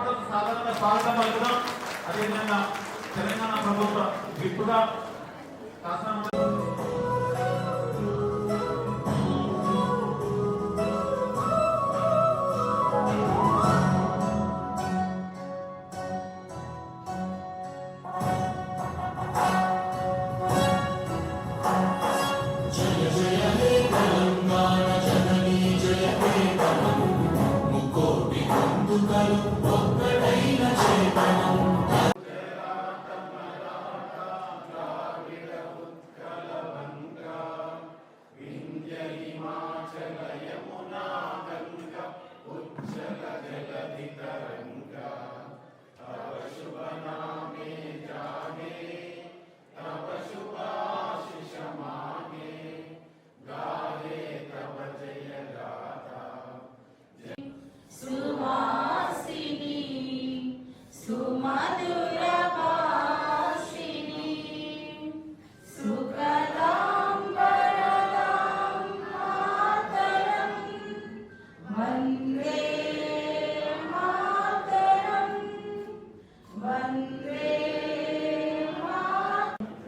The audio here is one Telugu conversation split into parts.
మాటలు సాధారణ స్వాగతం పలుకుదాం. అదేవిధంగా తెలంగాణ ప్రభుత్వ విప్పుగా శాసనమండలి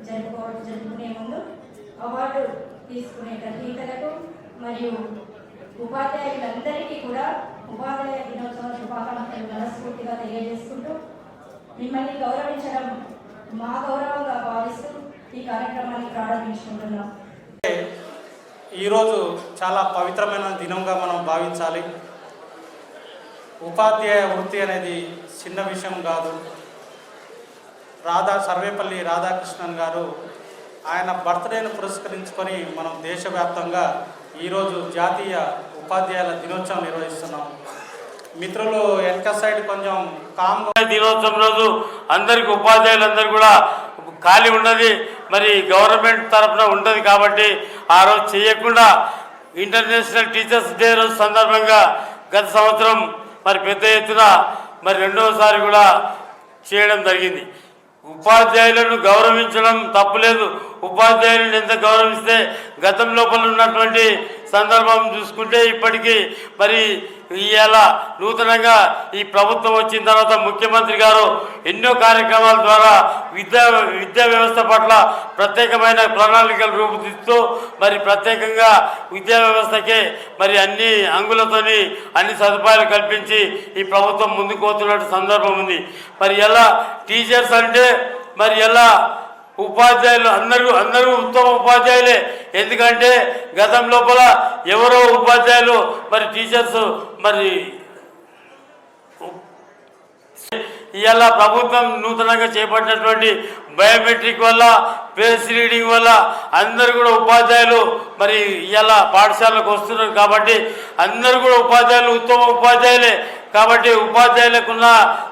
జరుపుకోవడం జరుపుకునే ముందు అవార్డు తీసుకునే గ్రహీతలకు మరియు ఉపాధ్యాయులందరికీ కూడా ఉపాధ్యాయ దినోత్సవ శుభాకాంక్షలు మనస్ఫూర్తిగా తెలియజేసుకుంటూ మిమ్మల్ని గౌరవించడం మా గౌరవంగా భావిస్తూ ఈ కార్యక్రమాన్ని ప్రారంభించుకుంటున్నాం. ఈరోజు చాలా పవిత్రమైన దినంగా మనం భావించాలి. ఉపాధ్యాయ వృత్తి అనేది చిన్న విషయం కాదు. రాధా సర్వేపల్లి రాధాకృష్ణన్ గారు ఆయన బర్త్డేను పురస్కరించుకొని మనం దేశవ్యాప్తంగా ఈరోజు జాతీయ ఉపాధ్యాయుల దినోత్సవం నిర్వహిస్తున్నాం. మిత్రులు వెనక సైడ్ కొంచెం కామ్గా దినోత్సవం రోజు అందరికి ఉపాధ్యాయులందరూ కూడా ఖాళీ ఉన్నది మరి గవర్నమెంట్ తరఫున ఉండదు కాబట్టి ఆ రోజు చేయకుండా ఇంటర్నేషనల్ టీచర్స్ డే రోజు సందర్భంగా గత సంవత్సరం మరి పెద్ద ఎత్తున మరి రెండవసారి కూడా చేయడం జరిగింది. ఉపాధ్యాయులను గౌరవించడం తప్పులేదు. ఉపాధ్యాయులను ఎంత గౌరవిస్తే గతం లోపల ఉన్నటువంటి సందర్భం చూసుకుంటే ఇప్పటికీ మరి ఇవాళ నూతనంగా ఈ ప్రభుత్వం వచ్చిన తర్వాత ముఖ్యమంత్రి గారు ఎన్నో కార్యక్రమాల ద్వారా విద్యా విద్యా వ్యవస్థ పట్ల ప్రత్యేకమైన ప్రణాళికలు రూపుదిస్తూ మరి ప్రత్యేకంగా విద్యా వ్యవస్థకే మరి అన్ని అంగులతోని అన్ని సదుపాయాలు కల్పించి ఈ ప్రభుత్వం ముందుకు పోతున్నట్టు సందర్భం ఉంది. మరి ఎలా టీచర్స్ అంటే మరి ఎలా ఉపాధ్యాయులు అందరూ అందరూ ఉత్తమ ఉపాధ్యాయులే. ఎందుకంటే గతం లోపల ఎవరో ఉపాధ్యాయులు మరి టీచర్స్ మరి ఇవాళ ప్రభుత్వం నూతనంగా చేపట్టినటువంటి బయోమెట్రిక్ వల్ల పేస్ రీడింగ్ వల్ల అందరూ కూడా ఉపాధ్యాయులు మరి ఇవాళ పాఠశాలకు వస్తున్నారు కాబట్టి అందరూ కూడా ఉపాధ్యాయులు ఉత్తమ ఉపాధ్యాయులే. కాబట్టి ఉపాధ్యాయులకున్న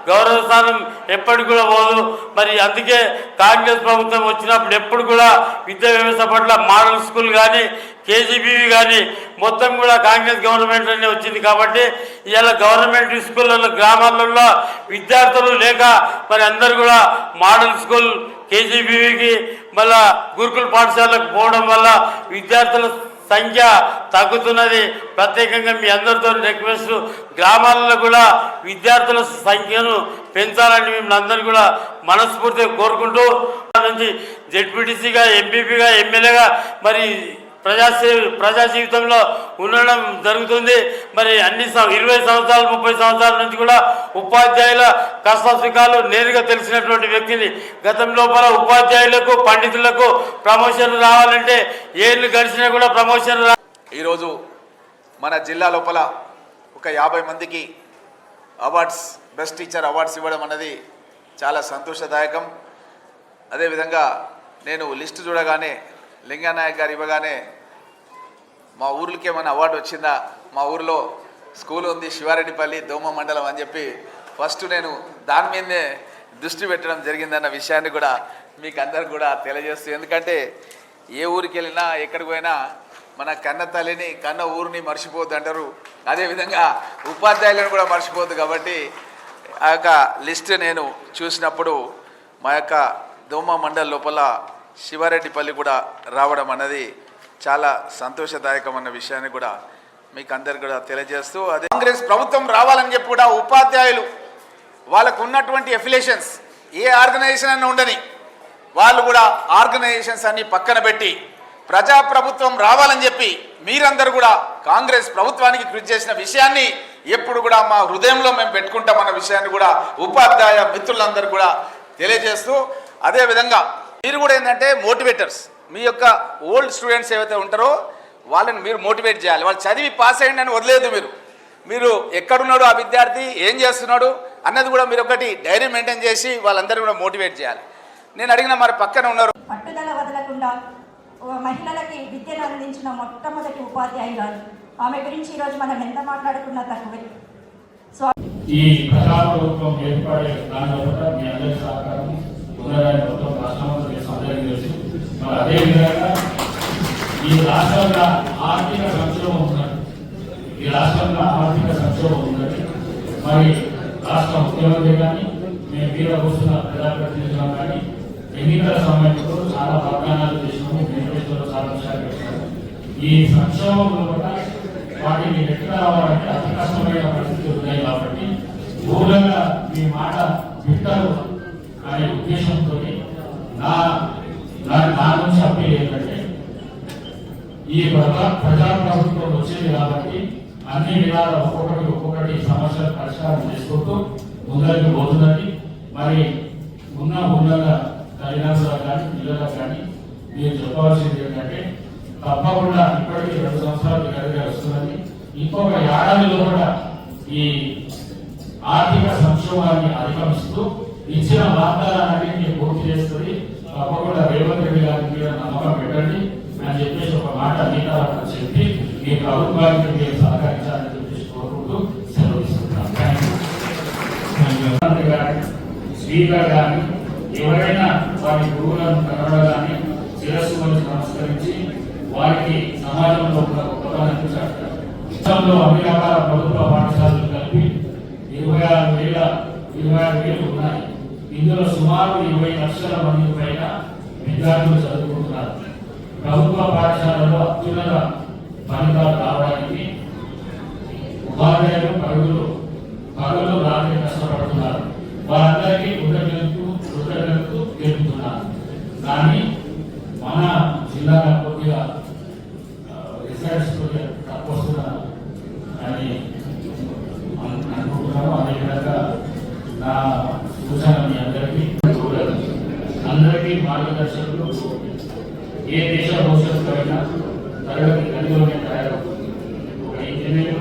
గౌరవ స్థానం ఎప్పటికి కూడా పోదు. మరి అందుకే కాంగ్రెస్ ప్రభుత్వం వచ్చినప్పుడు ఎప్పుడు కూడా విద్యా వ్యవస్థ పట్ల మోడల్ స్కూల్ కానీ కేజీబీవి కానీ మొత్తం కూడా కాంగ్రెస్ గవర్నమెంట్ అనే వచ్చింది కాబట్టి ఇవాళ గవర్నమెంట్ స్కూళ్ళలో గ్రామాలలో విద్యార్థులు లేక మరి అందరు కూడా మోడల్ స్కూల్ కేజీబీవికి మళ్ళా గురుకుల పాఠశాలకు పోవడం వల్ల విద్యార్థుల సంఖ్య తగ్గుతున్నది. ప్రత్యేకంగా మీ అందరితో రిక్వెస్ట్ గ్రామాలలో కూడా విద్యార్థుల సంఖ్యను పెంచాలని మిమ్మల్ని అందరూ కూడా మనస్ఫూర్తిగా కోరుకుంటూ నుంచి జెడ్పీటీసీగా ఎంపీపీగా ఎమ్మెల్యేగా మరి ప్రజా ప్రజా జీవితంలో ఉండడం జరుగుతుంది. మరి అన్ని ఇరవై సంవత్సరాలు ముప్పై సంవత్సరాల నుంచి కూడా ఉపాధ్యాయుల కష్టసుఖాలు నేరుగా తెలిసినటువంటి వ్యక్తిని గతం లోపల ఉపాధ్యాయులకు పండితులకు ప్రమోషన్ రావాలంటే ఏళ్ళు గడిచినా కూడా ప్రమోషన్ రా ఈరోజు మన జిల్లా లోపల ఒక యాభై మందికి అవార్డ్స్ బెస్ట్ టీచర్ అవార్డ్స్ ఇవ్వడం అన్నది చాలా సంతోషదాయకం. అదేవిధంగా నేను లిస్టు చూడగానే లింగానాయక్ గారు ఇవ్వగానే మా ఊర్లకి ఏమైనా అవార్డు వచ్చిందా? మా ఊర్లో స్కూల్ ఉంది శివారెడ్డిపల్లి దోమ మండలం అని చెప్పి ఫస్ట్ నేను దాని మీదనే దృష్టి పెట్టడం జరిగిందన్న విషయాన్ని కూడా మీకు అందరికి కూడా తెలియజేస్తూ ఎందుకంటే ఏ ఊరికి వెళ్ళినా ఎక్కడికి పోయినా మన కన్న తల్లిని కన్న ఊరిని మర్చిపోద్దు అంటారు. అదేవిధంగా ఉపాధ్యాయులను కూడా మర్చిపోద్దు కాబట్టి ఆ యొక్క లిస్ట్ నేను చూసినప్పుడు మా యొక్క దోమ మండల్ లోపల శివారెడ్డిపల్లి కూడా రావడం అన్నది చాలా సంతోషదాయకమన్న విషయాన్ని కూడా మీకు అందరికి కూడా తెలియజేస్తూ అదే కాంగ్రెస్ ప్రభుత్వం రావాలని చెప్పి కూడా ఉపాధ్యాయులు వాళ్ళకు ఉన్నటువంటి ఎఫిలేషన్స్ ఏ ఆర్గనైజేషన్ అన్న ఉండని వాళ్ళు కూడా ఆర్గనైజేషన్స్ అన్ని పక్కన పెట్టి ప్రజాప్రభుత్వం రావాలని చెప్పి మీరందరూ కూడా కాంగ్రెస్ ప్రభుత్వానికి కృషి చేసిన విషయాన్ని ఎప్పుడు కూడా మా హృదయంలో మేము పెట్టుకుంటామన్న విషయాన్ని కూడా ఉపాధ్యాయ మిత్రులందరూ కూడా తెలియజేస్తూ అదేవిధంగా మీరు కూడా ఏంటంటే మోటివేటర్స్. మీ యొక్క ఓల్డ్ స్టూడెంట్స్ ఏవైతే ఉంటారో వాళ్ళని మీరు మోటివేట్ చేయాలి. వాళ్ళు చదివి పాస్ అయ్యండి అని వదిలేదు మీరు. మీరు ఎక్కడున్నాడు ఆ విద్యార్థి? ఏం చేస్తున్నాడు? అన్నది కూడా మీరు ఒకటి డైరీ మెయింటైన్ చేసి వాళ్ళందరూ కూడా మోటివేట్ చేయాలి. నేను అడిగిన మరి పక్కన ఉన్నారు. పట్టుదల వదలకుండా మహిళలకి విద్యను అందించిన మొట్టమొదటి ఉపాధ్యాయురాలు ఆమె గురించి ఈరోజు మనం ఎంత మాట్లాడుకున్నా తక్కువే. సో ఈ ప్రజాప్రభుత్వం ఏర్పడే దాని మీ అందరి సహకారం మొత్తం మరి అదేవిధంగా ఈ రాష్ట్రంలో ఆర్థిక సంక్షోభం ఉన్నది. ఈ రాష్ట్రంలో ఆర్థిక సంక్షోభం ఉన్నది. మరి రాష్ట్ర ముఖ్యమంత్రి కానీ మేము మీద కూర్చున్న ప్రజాప్రతినిధులు కానీ ఎన్నికల సమయంలో చాలా వాగ్దానాలు చేసినాము మేనిఫెస్టోలో చాలా విషయాలు పెట్టాము ఈ సంక్షోభం కూడా వాటిని ఎక్కడ రావాలంటే అతి కష్టమైన పరిస్థితులు ఉన్నాయి కాబట్టి మూలంగా మీ మాట వింటారు అనే ఉద్దేశంతో నా దాని నా నుంచి ఏంటంటే ఈ ప్రజాప్రభుత్వం వచ్చింది కాబట్టి అన్ని విధాల ఒక్కొక్కటి ఒక్కొక్కటి సమస్యలు పరిష్కారం చేసుకుంటూ ముందరికి పోతుందని మరి ఉన్న ఉన్నత తల్లిదండ్రులకు కానీ పిల్లలకు కానీ మీరు చెప్పవలసింది ఏంటంటే తప్పకుండా ఇప్పటికీ రెండు సంవత్సరాలు గడిగా వస్తుందని ఇంకొక ఏడాదిలో కూడా ఈ ఆర్థిక సంక్షోభాన్ని అధిగమిస్తూ ఇచ్చిన వాగ్దానాన్ని పూర్తి చేస్తుంది. తప్పకుండా రేవంత్ రెడ్డి గారి నమ్మకం పెట్టండి. లక్షల మంది పైన విద్యార్థులు చదువుకుంటున్నారు. ప్రభుత్వ పాఠశాలలో అత్యున్నత ఫలితాలు రావడానికి ఉపాధ్యాయులు పరుగులు పరుగులు రాత్రి కష్టపడుతున్నారు. వారందరికీ కృతజ్ఞతలు కృతజ్ఞతలు తెలుపుతున్నారు కానీ మన జిల్లాలో కొద్దిగా ఆ, రిజల్ట్స్ కొద్దిగా తక్కువ వస్తున్నారు అని అను- అనుకుంటున్నాము అదేవిధంగా నా సూచన మీ అందరికీ చూడాలి అందరికీ మార్గదర్శకులు ఏ దేశ భవిష్యత్తు అయినా తరగతి గదిలోనే తయారవుతుంది ఒక ఇంజనీర్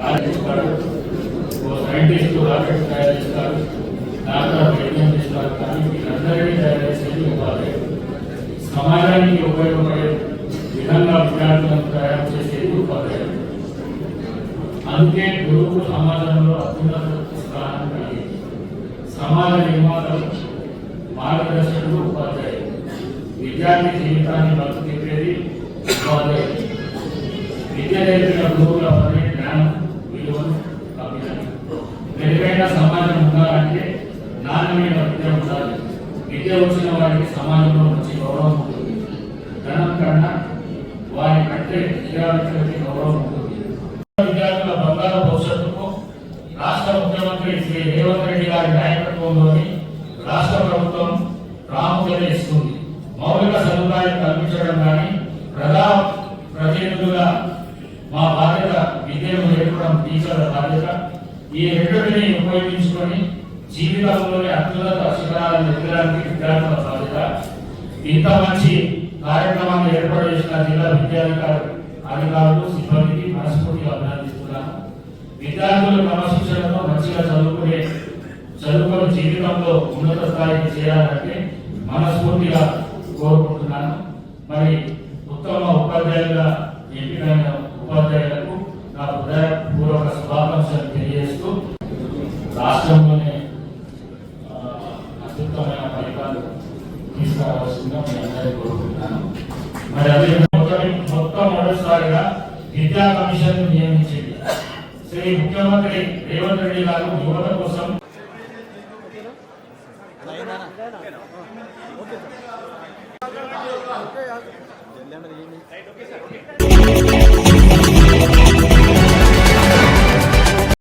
రాజేస్తారు ఓ సైంటిస్ట్ రాకెట్ తయారు చేస్తారు డాక్టర్ వైద్యం చేస్తారు కానీ వీళ్ళందరినీ తయారు చేసేది ఉపాధ్యాయులు సమాజానికి ఉపయోగపడే విధంగా విద్యార్థులను తయారు చేసేందుకు ఉపాధ్యాయులు అందుకే గురువు సమాజంలో అత్యున్నత స్థానం కలిగింది. సమాజ నిర్మాతలు మార్గదర్శకులు ఉపాధ్యాయులు. విద్యార్థి జీవితాన్ని బతుకెప్పేది ఉపాధ్యాయులు. విద్య నేర్పిన గురువుల పని జ్ఞానం విలువను అభినయం మెరుగైన సమాజం ఉండాలంటే నాణ్యమైన విద్య ఉండాలి. విద్య వచ్చిన వారికి సమాజం మంచి గౌరవం ఉంటుంది ధనం కన్నా వారి కంటే విద్యార్థులకి గౌరవం ఉంటుంది విద్యార్థుల బంగారు భవిష్యత్తుకు రాష్ట్ర ముఖ్యమంత్రి శ్రీ రేవంత్ రెడ్డి గారి నాయకత్వంలోని రాష్ట్ర ప్రభుత్వం ప్రాముఖ్యత ఇస్తుంది మౌలిక సదుపాయాలు కల్పించడం కానీ ప్రజా ప్రతినిధులుగా మా బాధ్యత విద్యను నేర్పడం టీచర్ల బాధ్యత ఈ రెండింటిని ఉపయోగించుకొని జీవితంలోని అత్యున్నత శిఖరాలను ఎదగడానికి విద్యార్థుల బాధ్యత. ఇంత మంచి కార్యక్రమాన్ని ఏర్పాటు చేసిన జిల్లా విద్యాధికారి అధికారులు సిబ్బందికి మనస్ఫూర్తిగా అభినందిస్తున్నాను. విద్యార్థులు క్రమశిక్షణతో మంచిగా చదువుకునే చదువుకొని జీవితంలో ఉన్నత స్థాయికి చేరాలంటే మనస్ఫూర్తిగా కోరుకుంటున్నాను. మరి ఉత్తమ ఉపాధ్యాయులుగా ఎంపికైన ఉపాధ్యాయులకు నా హృదయ శుభాకాంక్షలు తెలియజేస్తూ రాష్ట్రంలోనే ఆ, అత్యుత్తమైన ఫలితాలు తీసుకురావాల్సిందిగా మీ అందరికీ కోరుకుంటున్నాను మరి అదే మొదటి మొట్టమొదటిసారిగా విద్యా కమిషన్ నియమించింది. శ్రీ ముఖ్యమంత్రి రేవంత్ రెడ్డి గారు యువత కోసం